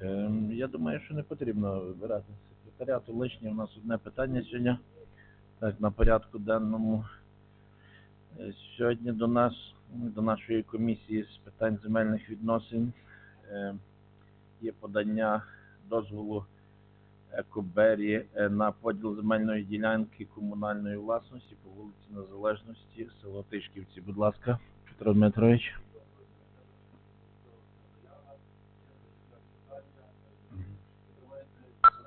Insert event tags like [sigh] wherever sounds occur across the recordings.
Ем, Я думаю, що не потрібно вибирати секретаріату. Лишнє у нас одне питання сьогодні. Так, на порядку денному. Е, Сьогодні до нас, до нашої комісії з питань земельних відносин е, є подання дозволу Екобері е, на поділ земельної ділянки комунальної власності по вулиці Незалежності, село Тишківці. Будь ласка, Петро Дмитрович.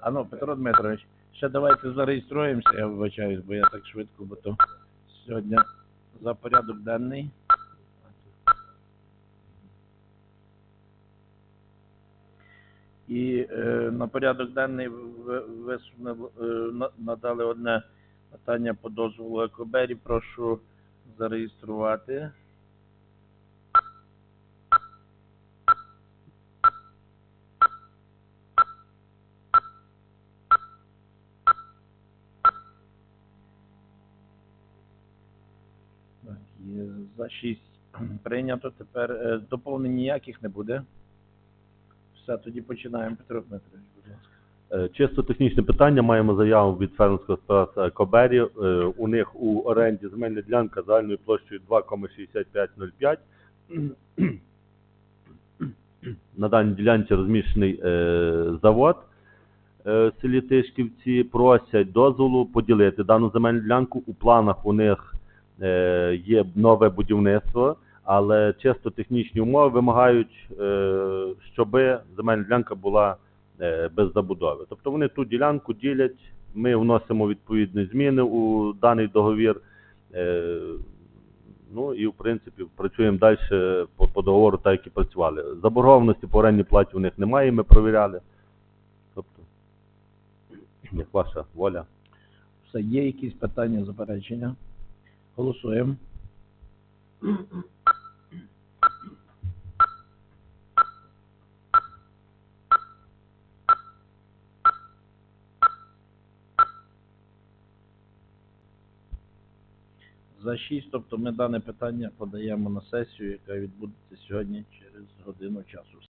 А ну, Петро Дмитрович, ще давайте зареєструємося, я вибачаюсь, бо я так швидко, бо то сьогодні за порядок денний. І е, на порядок денний ви- висунули, е, на- надали одне питання по дозволу Екобері. Прошу зареєструвати. Так, за 6 [clears throat] прийнято. Тепер е, доповнень ніяких не буде. Все, тоді починаємо. Петро Дмитрович, будь ласка. Е, Чисто технічне питання. Маємо заяву від фермерського господарства Кобері. Е, У них у оренді земельна ділянка загальною площею 2,6505. [clears throat] На даній ділянці розміщений завод селі Тишківці. Просять дозволу поділити дану земельну ділянку. У планах у них є нове будівництво, але чисто технічні умови вимагають, е, щоб земельна ділянка була е, без забудови. Тобто вони ту ділянку ділять, ми вносимо відповідні зміни у даний договір. е, Ну і в принципі працюємо далі по, по договору, так як і працювали. Заборгованості по орендній платі у них немає, ми провіряли. Тобто, як ваша воля. Все, є якісь питання, заперечення? Голосуємо. За 6, тобто ми дане питання подаємо на сесію, яка відбудеться сьогодні через годину часу.